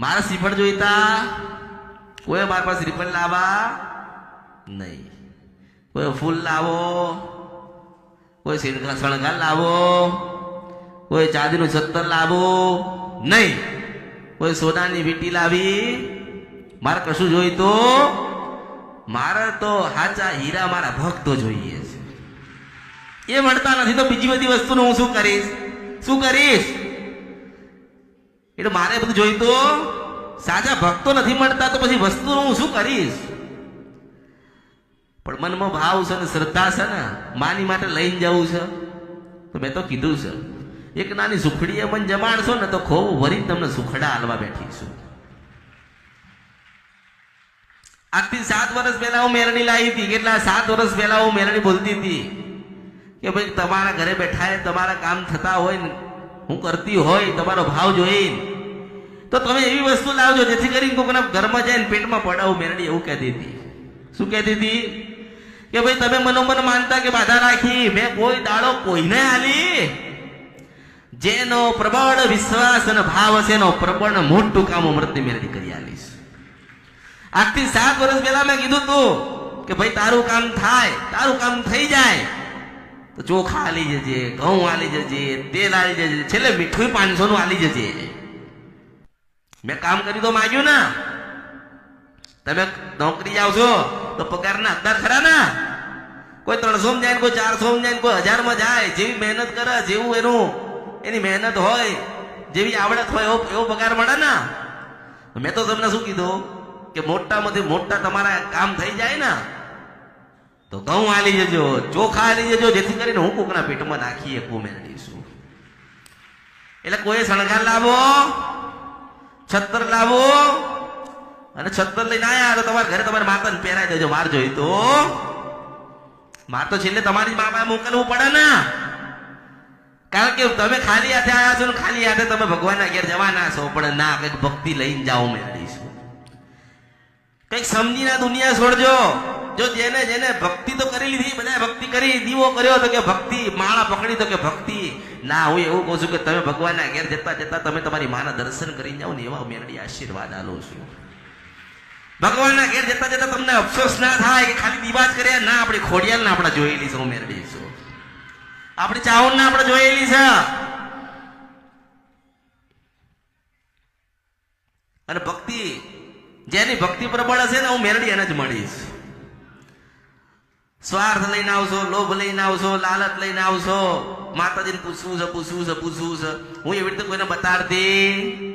મારા શ્રીફળ જોઈતા? કોઈ મારા પાસે શ્રીફળ લાવવા? નહીં. કોઈ ફૂલ લાવો? કોઈ શણગાર લાવો? કોઈ ચાંદીનું સત્તર લાવો? નહીં. કોઈ સોનાની વીંટી લાવી? મારે કશું જોઈતું મારે તો હાચા હીરા મારા ભક્તો જોઈએ છે. એ મળતા નથી તો બીજી બધી વસ્તુનું હું શું કરીશ? શું કરીશ? એટલે મારે બધું જોઈતું સાચા ભક્તો નથી મળતા તો પછી વસ્તુનું હું શું કરીશ? પણ મનમાં ભાવ છે ને શ્રદ્ધા છે ને, માની માટે લઈને જવું છે. તો મેં તો કીધું છે, એક નાની સુખડીએ મને જમાડશો ને તો ખૂબ વરી તમને સુખડા હાલવા બેઠી છું આજથી સાત વર્ષ પહેલા હું મેરણી લાવી હતી, કેટલા સાત વર્ષ પહેલા હું મેરણી બોલતી હતી કે ભાઈ તમારા ઘરે બેઠા તમારા કામ થતા હોય ને હું કરતી હોય, તમારો ભાવ જોઈને. તો તમે એવી વસ્તુ લાવજો, જેથી કરીને કોઈના ઘરમાં જઈને પેટમાં પડાવું, મેરડી એવું કહેતી હતી. શું કહેતી હતી? કે ભાઈ, તમે મનોમન માનતા કે બાધા રાખી? મેં કોઈ દાડો કોઈને આલી. જેનો પ્રબળ વિશ્વાસ અને ભાવ હશે, એનો પ્રબળ મોટું કામ અમૃતની મેરડી કરી આલીશ. આજથી સાત વર્ષ પહેલા મેં કીધું તું કે ભાઈ, તારું કામ થાય, તારું કામ થઈ જાય. તો ચોખા આલી જજે, ઘઉં આલી જજે, તેલ આલી જજે, છેલ્લે મીઠું પાંચસો નું આલી જજે. મેં કામ કરી તો માગ્યું ના. તમે નોકરી જાવ છો તો પગારના હકદાર ખરા ના. કોઈ ત્રણસો માં જાય કોઈ ચારસો માં જાય કોઈ હજારમાં જાય, જેવી મહેનત કરે, જેવું એનું, એની મહેનત હોય, જેવી આવડત હોય, એવો પગાર મળે ને. મેં તો તમને શું કીધું? કે મોટામાંથી મોટા તમારા કામ થઈ જાય ને તો ઘઉં આલી જજો, ચોખા આલી જજો, જેથી કરીને હું કોકના પેટમાં નાખી શકું મેળવીશું એટલે કોઈ શણગાર લાવો, છત્તર લાવો, અને છત્તર લઈને આવ્યા તો તમારા ઘરે તમારે માતાને પહેરાઈ દેજો, માર જોઈ તો. માર તો છેલ્લે તમારી મા બાપ મોકલવું પડે ને. કારણ કે તમે ખાલી હાથે આવ્યા છો ને, ખાલી હાથે તમે ભગવાનના ઘેર જવાના છો, પણ ના, કંઈક ભક્તિ લઈને જાઓ મેળવીશું કંઈક સમજીને દુનિયા છોડજો. જો જેને જેને ભક્તિ તો કરી લીધી બધા ભક્તિ કરી, દીવો કર્યો તો કે ભક્તિ, માળા પકડી તો કે ભક્તિ. ના, હું એવું કહું છું કે તમે ભગવાનના ઘેર જતા જતા તમે તમારી માના દર્શન કરી જાઓ ને એવા મેરડી આશીર્વાદ આલો છું. ભગવાનના ઘેર જતા જતા તમને અફસોસ ના થાય કે ખાલી દિવાજ કર્યા? ના, આપણે ખોડિયાલ ને આપણે જોયેલી છે મેરડી છું. આપણી ચાવણ ને આપણે જોયેલી છે. અને ભક્તિ, જેની ભક્તિ પ્રબળ હશે ને, હું મેરડી એને જ મળીશ. સ્વાર્થ લઈને આવશો, લોભ લઈને આવશો, લાલચ લઈને આવશો. માતાજીને પૂછવું છે પૂછવું છે પૂછવું છે. હું એવી રીતે કોઈને બતાડતી